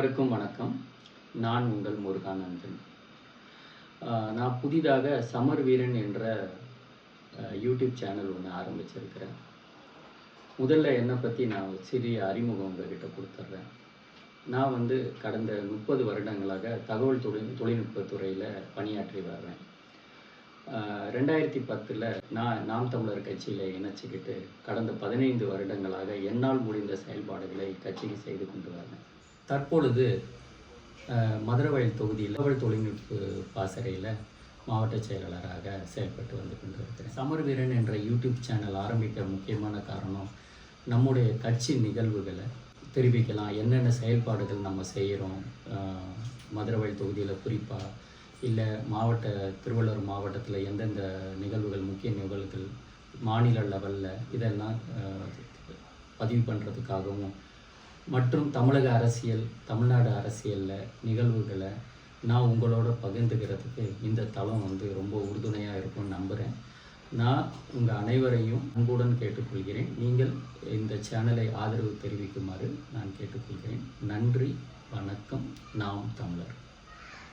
அனைவருக்கும் வணக்கம். நான் உங்கள் முருகானந்தன். நான் புதிதாக சமர் வீரன் என்ற யூடியூப் சேனல் ஒன்று ஆரம்பிச்சிருக்கிறேன். முதல்ல என்னை பற்றி நான் ஒரு சிறிய அறிமுகம் உங்ககிட்ட கொடுத்துட்றேன் நான் வந்து கடந்த முப்பது வருடங்களாக தகவல் தொழில் தொழில்நுட்பத்துறையில் பணியாற்றி வர்றேன். ரெண்டாயிரத்தி பத்தில் நான் நாம் தமிழர் கட்சியில் இணைச்சிக்கிட்டு கடந்த பதினைந்து வருடங்களாக என்னால் முடிந்த செயல்பாடுகளை கட்சிக்கு செய்து கொண்டு வரேன் தற்பொழுது மதுரவயல் தொகுதியில் தகவல் தொழில்நுட்ப பாசறையில் மாவட்ட செயலாளராக செயல்பட்டு வந்து கொண்டிருக்கிறேன். சமர் வீரன் என்ற யூடியூப் சேனல் ஆரம்பிக்க முக்கியமான காரணம் நம்முடைய கட்சி நிகழ்வுகளை தெரிவிக்கலாம். என்னென்ன செயல்பாடுகள் நம்ம செய்கிறோம் மதுரவயல் தொகுதியில் குறிப்பாக இல்லை மாவட்ட திருவள்ளூர் மாவட்டத்தில் எந்தெந்த நிகழ்வுகள் முக்கிய நிகழ்வுகள் மாநில லெவலில் இதெல்லாம் பதிவு பண்ணுறதுக்காகவும் மற்றும் தமிழக அரசியல் தமிழ்நாடு அரசியலில் நிகழ்வுகளை நான் உங்களோட பகிர்ந்துக்கிறதுக்கு இந்த தளம் வந்து ரொம்ப உறுதுணையாக இருக்கும்னு நம்புகிறேன் நான் உங்கள் அனைவரையும் அன்புடன் கேட்டுக்கொள்கிறேன். நீங்கள் இந்த சேனலை ஆதரவு தெரிவிக்குமாறு நான் கேட்டுக்கொள்கிறேன். நன்றி வணக்கம். நாம் தமிழர்.